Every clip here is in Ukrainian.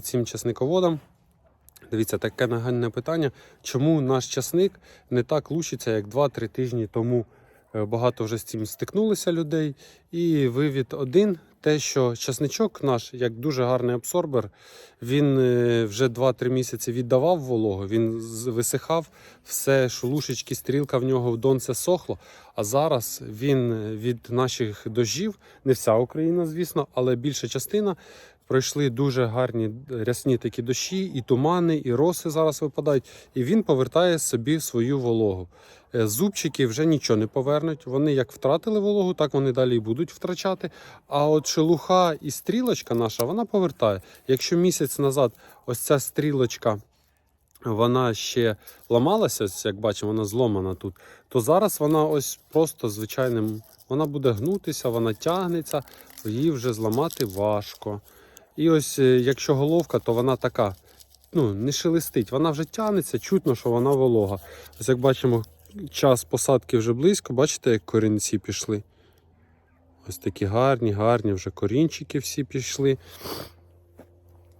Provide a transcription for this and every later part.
Всім часниководам. Дивіться, таке нагальне питання. Чому наш часник не так лущиться, як 2-3 тижні тому? Е, Багато вже з цим стикнулися людей. І вивід один: те, що часничок наш, як дуже гарний абсорбер, він е, вже 2-3 місяці віддавав вологу, він висихав, все, шелушечки, стрілка в нього в донце сохло. А зараз він е, від наших дождів, не вся Україна, звісно, але більша частина пройшли дуже гарні рясні такі дощі, і тумани, і роси зараз випадають. І він повертає собі свою вологу. Е, Зубчики вже нічого не повернуть. Вони як втратили вологу, так вони далі і будуть втрачати. А от шелуха і стрілочка наша, вона повертає. Якщо місяць назад ось ця стрілочка. Вона ще ламалася, як бачимо, вона зломана тут. То зараз вона ось просто звичайним. Вона буде гнутися, вона тягнеться, її вже зламати важко. І ось е, якщо головка, то вона така ну, не шелестить, вона вже тянеться, чутно, що вона волога. Ось як бачимо, час посадки вже близько, бачите, як корінці пішли. Ось такі гарні, гарні вже корінчики всі пішли.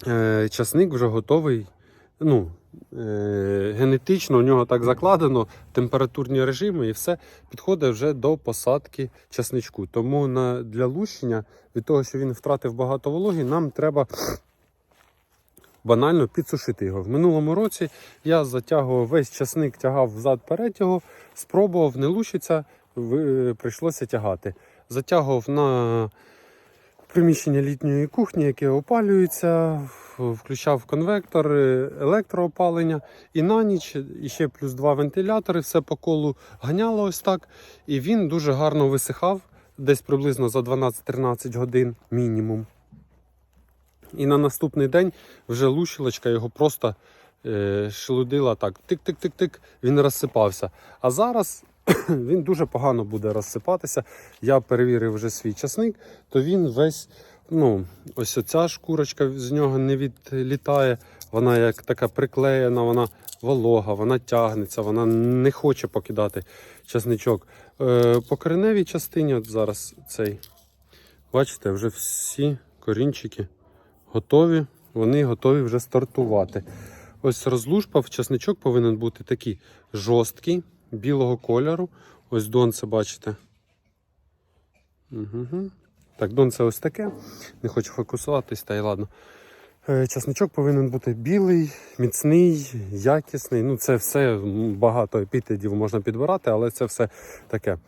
Е, часник вже готовий. Ну, генетично у нього так закладено, температурні режими і все підходить вже до посадки часничку. Тому на, для лущення, від того, що він втратив багато вологи, нам треба банально підсушити його. В минулому році я затягував весь часник, тягав взад-перед його, спробував, не лущиться, прийшлося тягати. Затягував на приміщення літньої кухні, яке опалюється, включав конвектор, електроопалення і на ніч і ще плюс два вентилятори, все по колу ганяло ось так. І він дуже гарно висихав, десь приблизно за 12-13 годин мінімум. І на наступний день вже лущилочка його просто е, шелудила так, тик-тик-тик-тик, він розсипався. А зараз він дуже погано буде розсипатися. Я перевірив вже свій часник, то він весь, ну, ось оця шкурочка з нього не відлітає. Вона як така приклеєна, вона волога, вона тягнеться, вона не хоче покидати часничок. Е, по кореневій частині, от зараз цей, бачите, вже всі корінчики готові, вони готові вже стартувати. Ось розлужпав, часничок повинен бути такий жорсткий, білого кольору. Ось донце, бачите. Угу. Так, донце ось таке. Не хочу фокусуватись, та й ладно. Е, Часничок повинен бути білий, міцний, якісний. Ну, це все багато епітетів можна підбирати, але це все таке.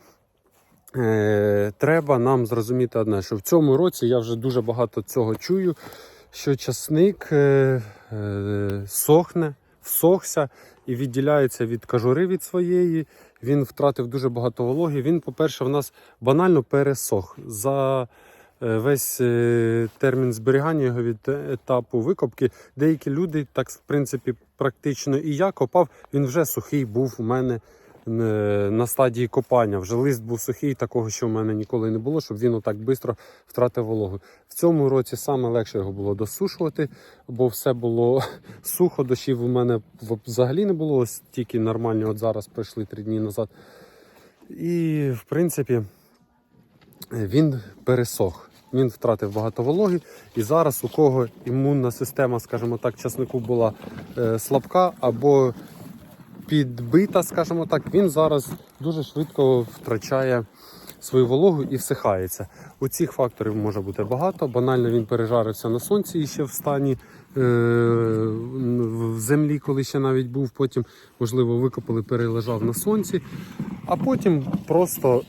Е, треба нам зрозуміти одне, що в цьому році я вже дуже багато цього чую, що часник е, сохне, всохся і відділяється від кажури від своєї. Він втратив дуже багато вологи. Він, по-перше, в нас банально пересох. За е, весь е, термін зберігання його від етапу викопки. Деякі люди, так в принципі, практично і я копав, він вже сухий був у мене е, на стадії копання. Вже лист був сухий, такого, що в мене ніколи не було, щоб він отак швидко втратив вологу. В цьому році саме легше його було досушувати, бо все було сухо, дощів у мене взагалі не було. Ось тільки нормальні от зараз пройшли три дні назад. І в принципі він пересох. Він втратив багато вологи, і зараз у кого імунна система, скажімо так, часнику була е, слабка або підбита, скажімо так, він зараз дуже швидко втрачає свою вологу і всихається. У цих факторів може бути багато. Банально він пережарився на сонці і ще в стані е, в землі, коли ще навіть був. Потім, можливо, викопали, перележав на сонці, а потім просто.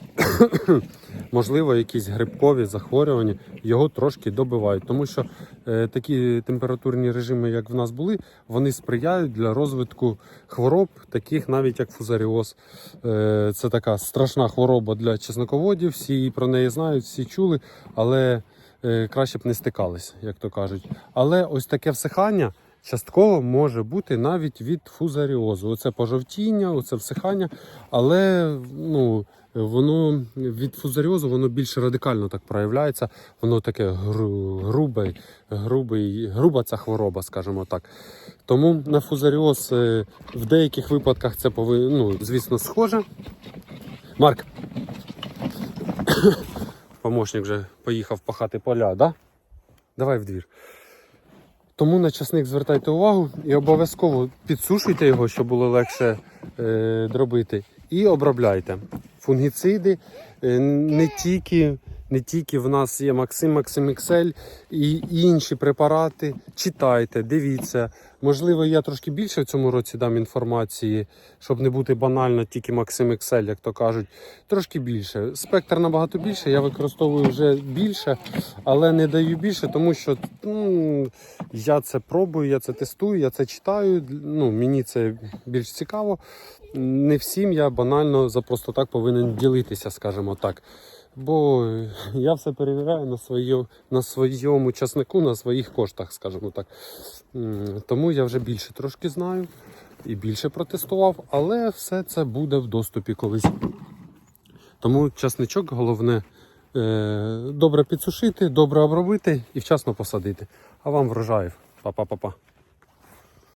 Можливо, якісь грибкові захворювання його трошки добивають, тому що е, такі температурні режими, як в нас були, вони сприяють для розвитку хвороб, таких навіть як фузаріоз. Е, це така страшна хвороба для чесноководів. Всі про неї знають, всі чули, але е, краще б не стикались, як то кажуть. Але ось таке всихання. Частково може бути навіть від фузаріозу. Оце пожовтіння, оце всихання, але ну, воно від фузаріозу воно більш радикально так проявляється. Воно таке гру, грубе, грубий, груба ця хвороба, скажімо так. Тому на фузаріоз е, в деяких випадках це повинно, ну, звісно, схоже. Марк, помощник вже поїхав пахати поля, да? Давай в двір. Тому на часник звертайте увагу і обов'язково підсушуйте його, щоб було легше е, дробити, і обробляйте. Фунгіциди е, не тільки. Не тільки в нас є Максим, Максим XL і інші препарати. Читайте, дивіться. Можливо, я трошки більше в цьому році дам інформації, щоб не бути банально тільки Максим XL, як то кажуть. Трошки більше. Спектр набагато більше. Я використовую вже більше, але не даю більше, тому що ну, я це пробую, я це тестую, я це читаю. Ну, мені це більш цікаво. Не всім я банально за просто так повинен ділитися, скажімо так. Бо я все перевіряю на, своє, на своєму часнику, на своїх коштах, скажімо так. Тому я вже більше трошки знаю і більше протестував, але все це буде в доступі колись. Тому часничок головне е, добре підсушити, добре обробити і вчасно посадити. А вам врожаїв. Па-па-па-па.